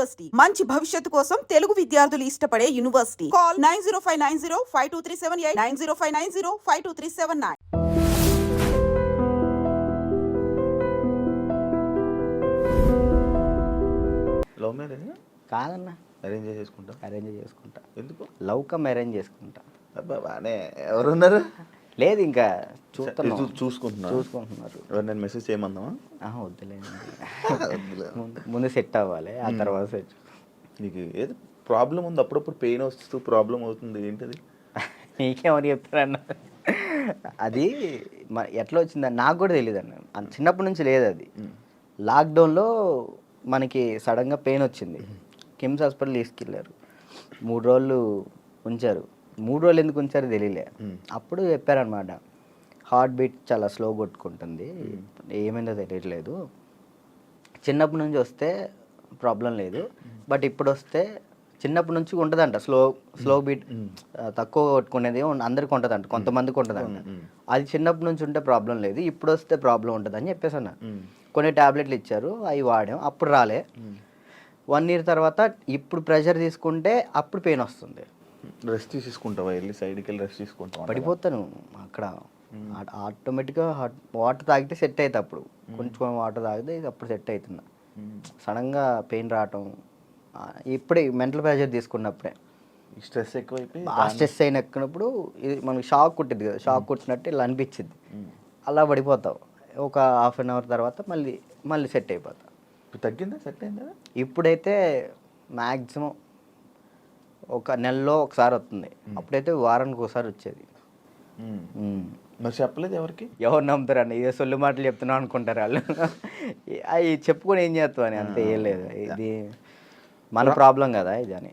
University. మంచి భవిష్యత్తు కోసం తెలుగు విద్యార్థులు ఇష్టపడే university. Call nine zero five nine zero five two three seven eight nine zero five nine zero five two three seven nine. Love marriage కాదన్న. Arrange చేసుకుంటా. Arrange చేసుకుంటా. ఎందుకు? లవ్ కమ్ అరేంజ్ చేసుకుంటా. అబ్బా బానే ఎవరున్నారు? లేదు ఇంకా చూస్తున్నాం. చూసుకుంటున్నారు? నేను మెసేజ్ చేయమందామా? ఆహా, వద్దులేండి. ముందు- సెట్ అవ్వాలి ఆ తర్వాత సెట్ నీకు ఏదో ప్రాబ్లం ఉంది? అప్పుడప్పుడు పెయిన్ వస్తూ ప్రాబ్లం అవుతుంది. ఏంటది? నీకేమని చెప్తారన్న? అది ఎట్లా వచ్చిందని నాకు కూడా తెలియదు అన్న అన్- చిన్నప్పటి నుంచి లేదు అది. లాక్డౌన్లో మనకి సడన్గా పెయిన్ వచ్చింది. కిమ్స్ హాస్పిటల్ తీసుకెళ్ళారు మూడు రోజులు ఉంచారు. మూడు రోజులు ఎందుకు ఉంచారో తెలియలే. అప్పుడు చెప్పారనమాట హార్ట్ బీట్ చాలా స్లో కొట్టుకుంటుంది. ఏమైందో తెలియట్లేదు. చిన్నప్పటి నుంచి వస్తే ప్రాబ్లం లేదు. బట్ ఇప్పుడు వస్తే చిన్నప్పటి నుంచి ఉంటుందంట. స్లో స్లో బీట్ తక్కువ కొట్టుకునేది అందరికి ఉంటుందంట. కొంతమందికి ఉంటుందంట. అది చిన్నప్పటి నుంచి ఉంటే ప్రాబ్లం లేదు. ఇప్పుడు వస్తే ప్రాబ్లం ఉంటుంది అని చెప్పేసి అన్న కొన్ని టాబ్లెట్లు ఇచ్చారు అవి వాడాం. అప్పుడు రాలే. వన్ ఇయర్ తర్వాత ఇప్పుడు ప్రెషర్ తీసుకుంటే అప్పుడు పెయిన్ వస్తుంది. రెస్ట్ తీసుకుంటావా వెళ్ళి సైడ్కి వెళ్ళి రెస్ట్ తీసుకుంటావా? పడిపోతాను. అక్కడ ఆటోమేటిక్గా వాటర్ తాగితే సెట్ అవుతుంది అప్పుడు. కొంచెం వాటర్ తాగితే ఇది అప్పుడు సెట్ అవుతున్నా సడన్గా పెయిన్ రావటం ఆ, ఇప్పుడే మెంటల్ ప్రెషర్ తీసుకున్నప్పుడే. స్ట్రెస్ ఎక్కువైపోయి బాగా స్ట్రెస్ అయిన ఎక్కినప్పుడు ఇది మనకి షాక్ కుట్టింది కదా. షాక్ కుట్టినట్టు ఇలా అనిపించింది అలా పడిపోతావు. ఒక హాఫ్ అన్ అవర్ తర్వాత మళ్ళీ మళ్ళీ సెట్ అయిపోతావు. తగ్గిందా? సెట్ అయిందా? ఇప్పుడైతే మ్యాక్సిమం ఒక నెలలో ఒకసారి వస్తుంది. అప్పుడైతే వారానికి ఒకసారి వచ్చేది. మరి చెప్పలేదు ఎవరికి? ఎవరు నమ్ముతారండి? ఇదే సొల్లు మాటలు చెప్తున్నాం అనుకుంటారు వాళ్ళు. అవి చెప్పుకొని ఏం చేస్తావు అని అంతే ఏం లేదు. ఇది మన ప్రాబ్లం కదా ఇది అని.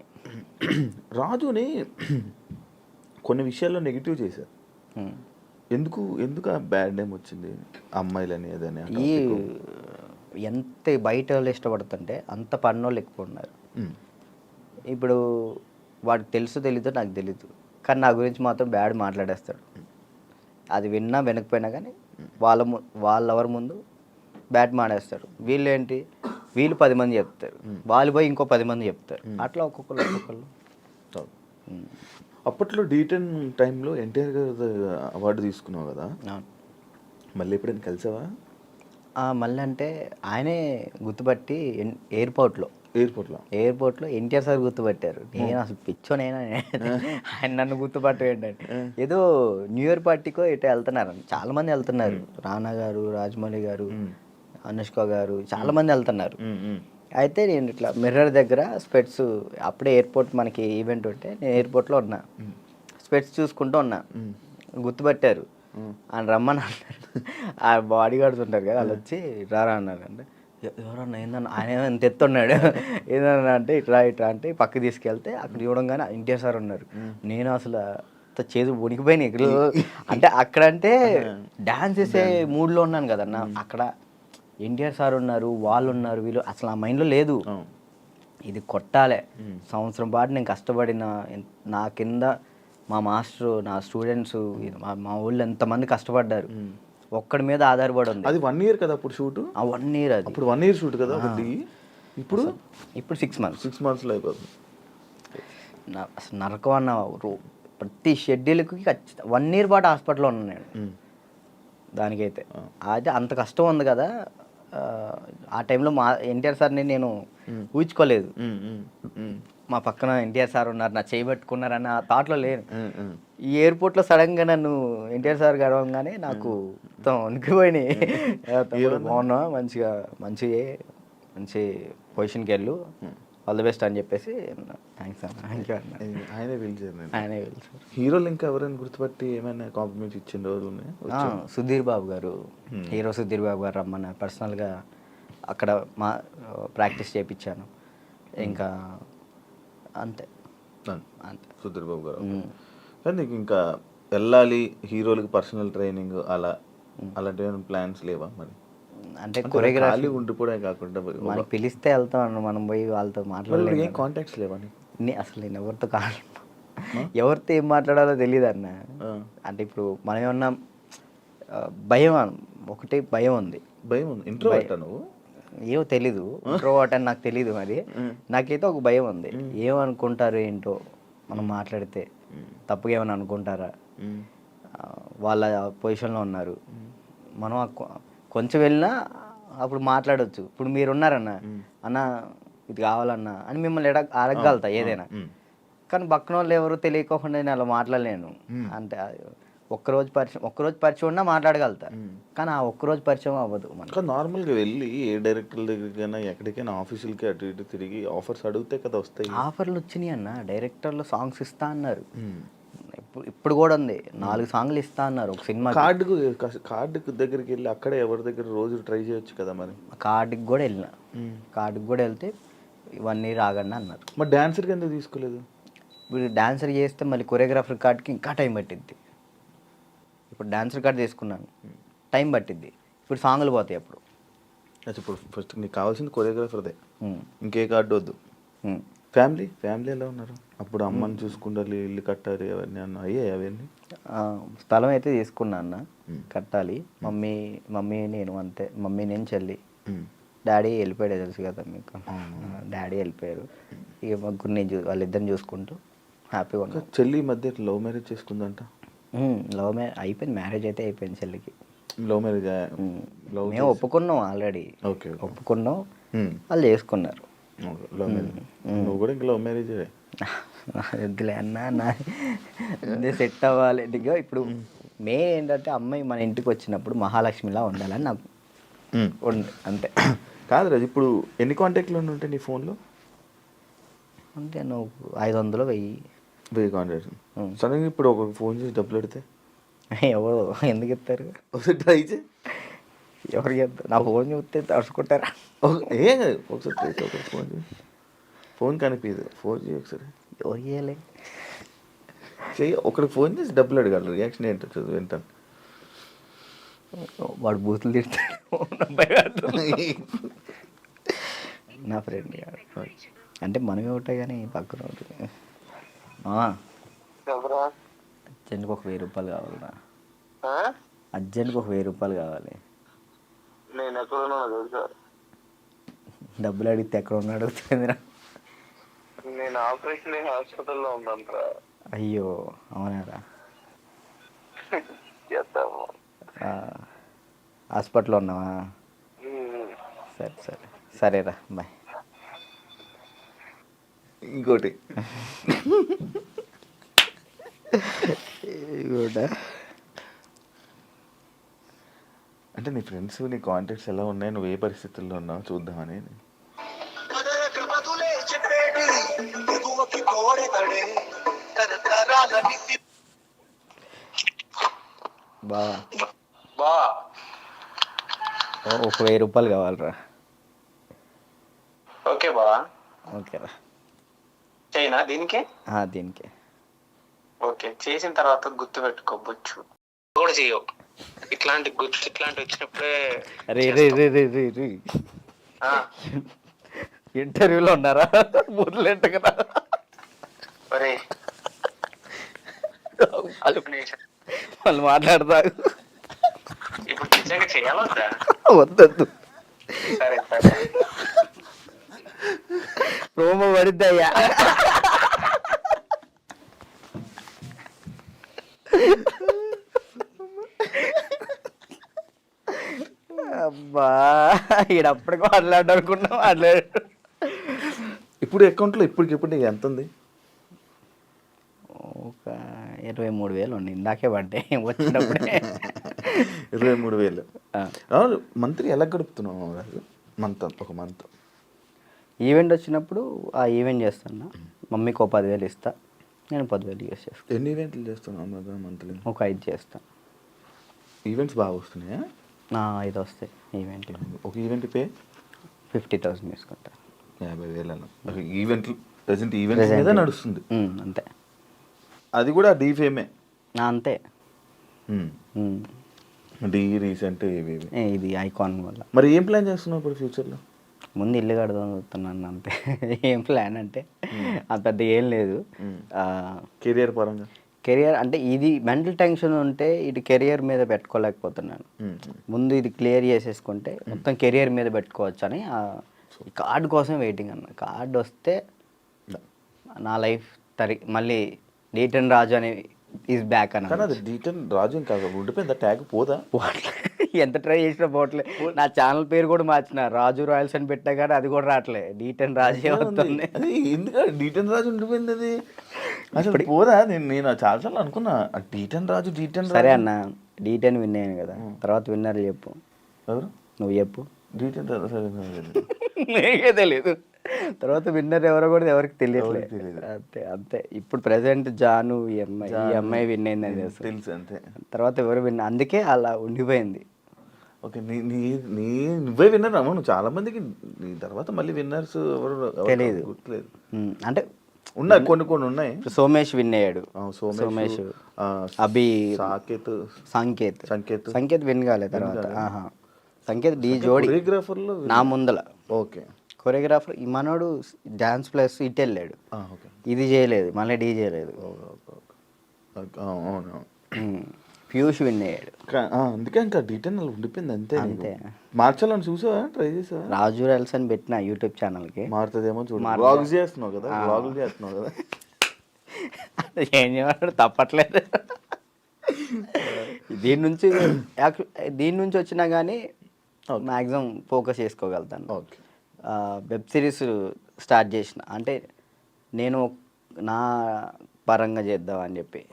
రాజుని కొన్ని విషయాల్లో నెగిటివ్ చేశారు. ఎందుకు ఎందుకు ఆ బ్యాడ్ నేమ్ వచ్చింది? అమ్మాయిలని ఏదని ఈ? ఎంత బయట వాళ్ళు ఇష్టపడుతుంటే అంత పన్నోళ్ళు ఎక్కువ ఉన్నారు. ఇప్పుడు వాడికి తెలుసు తెలీదో నాకు తెలీదు. కానీ నా గురించి మాత్రం బ్యాడ్ మాట్లాడేస్తాడు. అది విన్నా వినకపోయినా కానీ వాళ్ళ ము వాళ్ళ ఎవరి ముందు బ్యాడ్ మాడేస్తాడు వీళ్ళు ఏంటి వీళ్ళు పది మంది చెప్తారు. వాళ్ళు పోయి ఇంకో పది మంది చెప్తారు. అట్లా ఒక్కొక్కరు ఒక్కొక్కరు. అప్పట్లో డీటెన్ టైంలో ఎన్టీఆర్ గారు అవార్డు తీసుకున్నావు కదా. మళ్ళీ ఎప్పుడైనా కలిసావా? మళ్ళీ అంటే ఆయనే గుర్తుపట్టి ఎయిర్పోర్ట్లో. ఎయిర్పోర్ట్లో. ఎయిర్పోర్ట్లో ఎన్టీఆర్ సార్ గుర్తుపట్టారు. నేను అసలు పిచ్చోనైనా? ఆయన నన్ను గుర్తుపట్ట ఏంటంటే ఏదో న్యూ ఇయర్ పార్టీకో ఇటు వెళ్తున్నారు చాలా మంది వెళ్తున్నారు రానా గారు రాజమౌళి గారు అనుష్క గారు చాలా మంది వెళ్తున్నారు అయితే నేను ఇట్లా మిర్రర్ దగ్గర స్పెట్స్ అప్పుడే ఎయిర్పోర్ట్ మనకి ఈవెంట్ ఉంటే నేను ఎయిర్పోర్ట్లో ఉన్నా. స్పెట్స్ చూసుకుంటూ ఉన్నా. గుర్తుపట్టారు. ఆయన రమ్మని అన్నారు. ఆ బాడీ గార్డ్స్ ఉంటారు కదా వాళ్ళు వచ్చి రారా అన్నారు అంటే. "ఎ- ఎవరన్నా ఏందన్నా ఆయన ఏమో ఎంత ఎత్తున్నాడు ఏదన్నా అంటే ఇట్లా ఇట్లా అంటే పక్కకి తీసుకెళ్తే అక్కడ చూడంగానే ఎన్టీఆర్ సార్ ఉన్నారు. నేను అసలు అంత చేదు వణికిపోయినాయి ఇక్కడ. అంటే అక్కడ అంటే డాన్స్ చేసే మూడ్లో ఉన్నాను కదన్న అక్కడ ఎన్టీఆర్ సార్ ఉన్నారు వాళ్ళు ఉన్నారు వీళ్ళు అసలు ఆ మైండ్లో లేదు. ఇది కొట్టాలే. సంవత్సరం పాటు నేను కష్టపడిన నా కింద మా మాస్టర్ నా స్టూడెంట్స్ మా మా ఊళ్ళో ఎంతమంది కష్టపడ్డారు. ఒక్కడి మీద ఆధారపడి ఉంది. అది వన్ ఇయర్ కదా అప్పుడు షూట్? ఆ వన్ ఇయర్ అది. అప్పుడు వన్ ఇయర్ షూట్ కదా ఒకటి ఇప్పుడు? ఇప్పుడు సిక్స్ మంత్స్ సిక్స్ మంత్స్లో అయిపోతుంది. అసలు నరకం అన్న ప్రతి షెడ్యూల్కి ఖచ్చితంగా వన్ ఇయర్ పాటు హాస్పిటల్లో ఉన్నాను నేను. దానికైతే. అయితే అంత కష్టం ఉంది కదా. ఆ, టైంలో మా ఎన్టీఆర్ సార్ని నేను ఊహించుకోలేదు. మా పక్కన ఎన్టీఆర్ సార్ ఉన్నారు నా చేయబెట్టుకున్నారన్న థాట్లో లేను. ఉమ్. ఈ ఎయిర్పోర్ట్లో సడన్గా నన్ను ఎన్టీఆర్ సార్ గడవగానే నాకు మొత్తం వణికిపోయినాయి. తమ్ముడు? బాగున్నా మంచిగా మంచి మంచి పొజిషన్కి వెళ్ళు. ఆల్ ది బెస్ట్ అని చెప్పేసి థ్యాంక్స్ అన్న. థ్యాంక్ యూ అన్న. ఆయనే పిలిచారు ఆయనే వెళ్తారు హీరోలు ఇంకా ఎవరైనా గుర్తుపట్టి ఏమైనా కాంప్లిమెంట్స్ ఇచ్చిన రోజులు ఆ, సుధీర్ బాబు గారు. హీరో సుధీర్ బాబు గారు రమ్మన్నారు. పర్సనల్గా అక్కడ మా ప్రాక్టీస్ చేయించాను ఇంకా అంతే. అంతే. సుధీర్ బాబు గారు. కానీ నీకు ఇంకా వెళ్ళాలి హీరోలకి పర్సనల్ ట్రైనింగ్ అలా అలాంటి ఏమైనా ప్లాన్స్ లేవా మరి? అంటే కొరియోగ్రఫీ ఉండిపోవడమే కాకుండా మనకి పిలిస్తే వెళ్తాం అన్న మనం పోయి వాళ్ళతో మరి మాట్లాడలేం ఏం. కాంటాక్ట్స్ లేవా అసలు నేను ఎవరితో కాదు. ఎవరితో ఏం మాట్లాడాలో తెలియదు అన్న. అంటే ఇప్పుడు మనం ఏమన్నా భయం ఒకటి భయం ఉంది. భయం ఉంది. ఇంట్రో పెట్టా నువ్వు? ఏమో తెలీదు. ఇంట్రోవర్ట్ అని నాకు తెలీదు మరి. నాకైతే ఒక భయం ఉంది. ఏమనుకుంటారు ఏంటో మనం మాట్లాడితే తప్పుగా ఏమైనా అనుకుంటారా? వాళ్ళ పొజిషన్లో ఉన్నారు. మనం కొంచెం వెళ్ళినా అప్పుడు మాట్లాడొచ్చు. ఇప్పుడు మీరు ఉన్నారన్న అన్న ఇది కావాలన్నా అని మిమ్మల్ని ఎడ అడగగలుగుతా ఏదైనా. కానీ పక్కన వాళ్ళు ఎవరు తెలియకోకుండా నేను అలా మాట్లాడలేను. అంటే ఒక్కరోజు పరిచయం ఒక్కరోజు పరిచయం ఉన్నా మాట్లాడగలుగుతా. కానీ ఆ ఒక్కరోజు పరిచయం అవ్వదు మనకి. నార్మల్గా వెళ్ళి ఏ డైరెక్టర్ దగ్గరికైనా ఎక్కడికైనా ఆఫీసులకి అటు ఇటు తిరిగి ఆఫర్స్ అడిగితే కదా వస్తాయి. ఆఫర్లు వచ్చినాయి అన్న డైరెక్టర్లు సాంగ్స్ ఇస్తా అన్నారు. ఇప్పుడు ఇప్పుడు కూడా ఉంది. నాలుగు సాంగ్లు ఇస్తా అన్నారు. ఒక సినిమా కార్డుకు కార్డుకు దగ్గరికి వెళ్ళి అక్కడే ఎవరి దగ్గర రోజు ట్రై చేయొచ్చు కదా మరి? కార్డుకి కూడా వెళ్ళిన. కార్డుకి కూడా వెళ్తే ఇవన్నీ రాగండి అన్నారు. మరి డాన్సర్కి ఎందుకు తీసుకోలేదు? ఇప్పుడు డాన్సర్ చేస్తే మళ్ళీ కొరియోగ్రాఫర్ కార్డ్కి ఇంకా టైం పట్టిద్ది. ఇప్పుడు డాన్సర్ కార్డ్ తీసుకున్నాను. టైం పట్టిద్ది. ఇప్పుడు సాంగ్లు పోతాయి అప్పుడు. ఇప్పుడు ఫస్ట్ నీకు కావాల్సింది కొరియోగ్రాఫర్దే. ఇంకే కార్డు వద్దు. ఫ్యామిలీ? ఫ్యామిలీ ఎలా ఉన్నారు? అప్పుడు అమ్మని చూసుకుండాలి ఇల్లు కట్టాలి అవన్నీ అన్న. అయ్యాయి అవన్నీ? స్థలం అయితే తీసుకున్నా అన్న. కట్టాలి. మమ్మీ మమ్మీ నేను అంతే. మమ్మీ నేను చెల్లి. డాడీ వెళ్ళిపోయాడు తెలుసు కదా మీకు. డాడీ వెళ్ళిపోయారు. ఇక ముగ్గురు నేను వాళ్ళిద్దరిని చూసుకుంటూ హ్యాపీగా ఉన్నాం. చెల్లి మధ్య లవ్ మ్యారేజ్ చేసుకుందంట? లవ్ మ్యారేజ్ అయిపోయింది. మ్యారేజ్ అయితే అయిపోయింది చెల్లికి. Love marriage? మేము ఒప్పుకున్నాం ఆల్రెడీ. ఓకే ఒప్పుకున్నాం. వాళ్ళు చేసుకున్నారు. నువ్వు కూడా లవ్ మ్యారేజ్ వద్దులే అన్న నా సెట్ అవ్వాలి. ఇదిగో ఇప్పుడు మే ఏంటంటే అమ్మాయి మన ఇంటికి వచ్చినప్పుడు మహాలక్ష్మిలా ఉండాలని నాకు అంతే. కాదు రాజు ఇప్పుడు ఎన్ని కాంటాక్ట్లు ఉంటాయి నీ ఫోన్లో అంటే నువ్వు ఐదు వందలు వెయ్యి. వెయ్యి కాంటాక్ట్స్ Hmm. సడన్గా ఇప్పుడు ఒక ఫోన్ చేసి డబ్బులు పెడితే ఎవరు? ఎందుకు ఇస్తారు? ట్రై చేయి. ఎవరు చెప్తారు నా ఫోన్ చూస్తే తడుచుకుంటారా? ఏం కాదు ఒకసారి ఫోన్ ఫోన్ కనిపించదు ఫోన్ చేయి ఒకసారి. ఎవరు చేయలే? చెయ్యి ఒకరికి ఫోన్ చేసి డబ్బులు అడగాలి. రియాక్షన్ ఏంటో చదువు వింటాను. వాడు బూతులు తిడతాడు. నా ఫ్రెండ్ గారు అంటే మనమే ఉంటాయి కానీ పక్కన ఉంటుంది అర్జెంట్కి ఒక వెయ్యి రూపాయలు కావాలరా? అర్జెంట్కి ఒక వెయ్యి రూపాయలు కావాలి. నేను ఎక్కడున్నానో తెలుసా? డబ్బులు అడిగితే ఎక్కడ ఉన్నాడు అడుగుతుందిరా నేను ఆపరేషన్ అయ్యి హాస్పిటల్లో ఉన్నాను అయ్యో అవునారా? చేద్దాము. హాస్పిటల్లో ఉన్నావా. సరే సరే. సరేరా బాయ్. ఇంకోటి. కూడా అంటే నీ ఫ్రెండ్స్ నీ కాంటాక్ట్స్ ఎలా ఉన్నాయి? నువ్వు ఏ పరిస్థితుల్లో ఉన్నావు? చూద్దామని బా. ఓ, ఒక వెయ్యి రూపాయలు కావాలరా. ఓకే బా. ఓకేరా చైనా దీనికి? దీనికి. ఓకే చేసిన తర్వాత గుర్తు పెట్టుకోవచ్చు కూడా చేయవు ఇట్లాంటి గుర్తు ఇట్లాంటి వచ్చినప్పుడే రే రే రే రే రే రే. ఆ, ఇంటర్వ్యూలో ఉన్నారా? బుర్రెంట కదా ఒరే. వాళ్ళు మాట్లాడతారు. ఇప్పుడు నిజంగా చేయాలొద్దా వద్దొద్దు. సరే సరే. ప్రోమో పడిద్దయ్యా అబ్బా ఈడప్పటికి మాట్లాడు అనుకున్నా మాట్లాడు. ఇప్పుడు అకౌంట్లో ఇప్పటికి ఇప్పుడు నీకు ఎంత ఉంది? ఒక ఇరవై మూడు వేలు ఉండి ఇందాకే పడ్డాయి వచ్చినప్పుడే. ఇరవై మూడు వేలు. మంత్లీ ఎలా గడుపుతున్నావు మంత్ ఒక మంత్. ఈవెంట్ వచ్చినప్పుడు ఆ ఈవెంట్ చేస్తాను మమ్మీకి ఒక పదివేలు ఇస్తా నేను పదివేలు యూస్ చేస్తాను ఎన్ని ఈవెంట్లు చేస్తున్నావు మంత్లీ? ఒక ఐదు చేస్తాను ఈవెంట్స్ బాగా వస్తున్నాయా? నా ఐదు వస్తాయి ఈవెంట్లు. ఒక ఈవెంట్ పే? ఫిఫ్టీ థౌసండ్ తీసుకుంటా. యాభై వేలను ఈవెంట్లు ప్రజెంట్ ఈవెంట్స్ మీద. నడుస్తుంది. అంతే. అది కూడా డీఫేమే. నా అంతే. డీ రీసెంట్ ఇది ఐకాన్ వల్ల. మరి ఏం ప్లాన్ చేస్తున్నావు ఇప్పుడు ఫ్యూచర్లో? ముందు ఇల్లు కడదాం చూస్తున్నాను అంతే. ఏం ప్లాన్ అంటే అంత పెద్ద ఏం లేదు. కెరియర్ పరంగా? కెరియర్ అంటే ఇది మెంటల్ టెన్షన్ ఉంటే ఇటు కెరియర్ మీద పెట్టుకోలేకపోతున్నాను. ముందు ఇది క్లియర్ చేసేసుకుంటే మొత్తం కెరియర్ మీద పెట్టుకోవచ్చు అని కార్డు కోసం వెయిటింగ్ అన్న. కార్డు వస్తే నా లైఫ్ తరి మళ్ళీ డీటన్ రాజు అని ఈజ్ బ్యాక్ అన్న డీటెన్ రాజు ఇంకా ఉండిపోయింది ట్యాగ్ పోదా? ఎంత ట్రై చేసినా పోవట్లే నా ఛానల్ పేరు కూడా మార్చిన రాజు రాయల్స్ అని పెట్టా కానీ అది కూడా రావట్లే. డీటెన్ రాజే వస్తుంది అది ఎందుకు డీటెన్ రాజు ఉండిపోయింది అది? అసలు పోదా? నేను నేను చాలాసార్లు అనుకున్నా. డీటెన్ రాజు డీటెన్ సరే అన్న డీటెన్ విన్ అయ్యాను కదా. తర్వాత విన్నర్ చెప్పు. ఎవరు? నువ్వు చెప్పు. డీటెన్ సరే. నీకే తెలియదు తర్వాత విన్నర్ ఎవరో కూడా ఎవరికి తెలియట్లేదు తెలీదు. అంతే అంతే. ఇప్పుడు ప్రెసెంట్ జాను ఈ అమ్మాయి ఈ అమ్మాయి విన్ అయిందని తెలుసు తెలుసు అంతే. తర్వాత ఎవరు విన్ అందుకే అలా ఉండిపోయింది. ఓకే నీ నీ నీ నువ్వే విన్నర్ అమ్మ నువ్వు చాలా మందికి నీ తర్వాత మళ్ళీ విన్నర్స్ ఎవరు ఉమ్, అంటే ఉన్నాయి కొన్ని కొన్ని ఉన్నాయి. సోమేష్ విన్ అయ్యాడు సోమేష్ అభి సాకేత్ సంకేత్. సంకేత్. సంకేత్ విన్ కాలేదు తర్వాత. సంకేత్ డి జోడి. కొరియోగ్రాఫర్లో నా ముందల. ఓకే. కొరియోగ్రాఫర్ ఈ మనోడు డాన్స్ ప్లస్ ఇటు వెళ్ళాడు. ఇది చేయలేదు మళ్ళీ డీ చేయలేదు. అవును పీయూష్ విన్ అయ్యాడు అందుకే ఇంకా డీటెయిల్ ఉండిపోయింది అంతే. అంతే. మార్చాలని చూసావా? ట్రై చేసావా? రాజు రెల్స్ అని పెట్టిన యూట్యూబ్ ఛానల్కి. మారుతుందేమో చూడు. వ్లాగ్స్ చేస్తున్నావు కదా చేస్తున్నావు కదా. ఏం చేయమంటాడు తప్పట్లేదు. దీని నుంచి దీని నుంచి వచ్చినా కానీ మ్యాక్సిమం ఫోకస్ చేసుకోగలుగుతాను. ఓకే. వెబ్ సిరీస్ స్టార్ట్ చేసిన. అంటే నేను నా పరంగా చేద్దాం అని చెప్పి.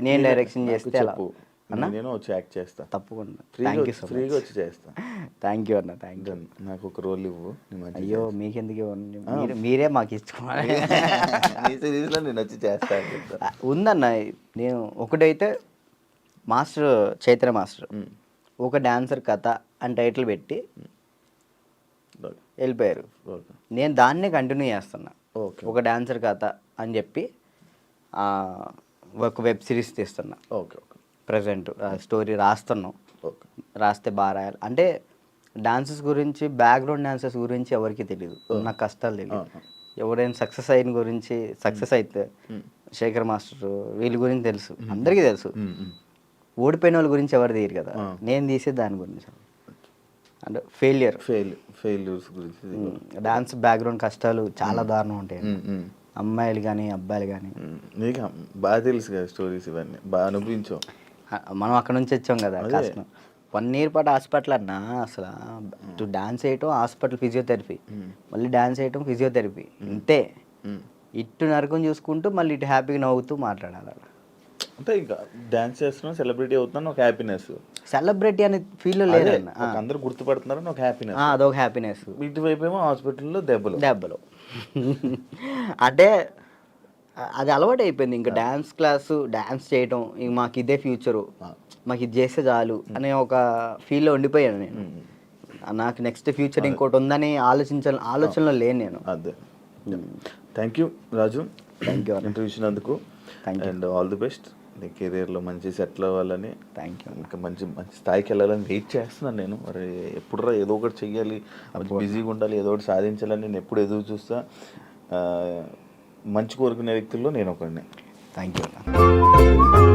నేను డైరెక్షన్ చేస్తే అలా. నేను వచ్చి యాక్ట్ చేస్తా. తప్పకుండా. ఫ్రీగా ఫ్రీగా వచ్చి చేస్తా. థ్యాంక్ యూ అన్న థ్యాంక్ యూ. నాకు ఒక రోల్ ఇవ్వు అయ్యో మీకెందుకు ఇవ్వండి? మీరు మాకు ఇచ్చుకోవాలి. నేను వచ్చి చేస్తా అని చెప్తా. ఉందన్న నేను ఒకటైతే మాస్టర్ చైత్ర మాస్టర్. ఒక డాన్సర్ కథ అని టైటిల్ పెట్టి. వెళ్ళిపోయారు. నేను దాన్నే కంటిన్యూ చేస్తున్నా. ఓకే. ఒక డాన్సర్ కథ అని చెప్పి ఒక వెబ్ సిరీస్ తీస్తున్నా. Okay okay. ప్రజెంట్ స్టోరీ రాస్తున్నాం. ఓకే. రాస్తే బాగా రాయాలి. అంటే డాన్సెస్ గురించి బ్యాక్గ్రౌండ్ డాన్సెస్ గురించి ఎవరికి తెలియదు నాకు కష్టాలు తెలియదు ఎవరైనా సక్సెస్ అయిన గురించి సక్సెస్ అయితే శేఖర్ మాస్టర్ వీళ్ళ గురించి తెలుసు. అందరికీ తెలుసు. ఓడిపోయిన వాళ్ళ గురించి ఎవరు తీయరు కదా. నేను తీసే దాని గురించి. అంటే ఫెయిలియర్ ఫెయిల్ ఫెయిల్యూర్స్ గురించి. డాన్స్ బ్యాక్గ్రౌండ్ కష్టాలు చాలా దారుణం ఉంటాయి. అమ్మాయిలు కానీ అబ్బాయిలు కానీ. నీకు బాగా తెలుసు కదా స్టోరీస్ ఇవన్నీ. బాగా అనుభవించావు మనం అక్కడ నుంచి వచ్చాం కదా వన్ ఇయర్ పాటు హాస్పిటల్ అన్నా అసలు టు డాన్స్ వేయటం హాస్పిటల్ ఫిజియోథెరపీ మళ్ళీ డాన్స్ వేయటం ఫిజియోథెరపీ ఇంతే. ఇటు నరకం చూసుకుంటూ మళ్ళీ ఇటు హ్యాపీగా నవ్వుతూ మాట్లాడాలి అంటే ఇంకా డాన్స్ చేస్తున్నావు సెలబ్రిటీ అవుతున్నాను ఒక హ్యాపీనెస్ సెలబ్రిటీ అనే ఫీల్ ఆ, అందరు గుర్తుపడుతున్నారని ఒక హ్యాపీనెస్ అదొక హ్యాపీనెస్ ఇటువైపు ఏమో హాస్పిటల్లో దెబ్బలు. దెబ్బలు. అంటే అది అలవాటు అయిపోయింది ఇంకా డ్యాన్స్ క్లాసు డ్యాన్స్ చేయటం ఇంక మాకు ఇదే ఫ్యూచరు మాకు ఇది చేస్తే చాలు అనే ఒక ఫీల్లో ఉండిపోయాను నేను. నాకు నెక్స్ట్ ఫ్యూచర్ ఇంకోటి ఉందని ఆలోచించాలి ఆలోచనలో లేను నేను. అదే. Thank you Raju thank you interview ఇచ్చినందుకు. అండ్ ఆల్ ది బెస్ట్ నీ కెరీర్లో మంచి సెటిల్ అవ్వాలని థ్యాంక్ యూ ఇంకా మంచి మంచి స్థాయికి వెళ్ళాలని వెయిట్ చేస్తున్నాను నేను. మరి ఎప్పుడురా ఏదో ఒకటి చెయ్యాలి బిజీగా ఉండాలి ఏదో ఒకటి సాధించాలని నేను ఎప్పుడు ఎదురు చూస్తా. మంచి కోరుకునే వ్యక్తుల్లో నేను ఒకడిని. Thank you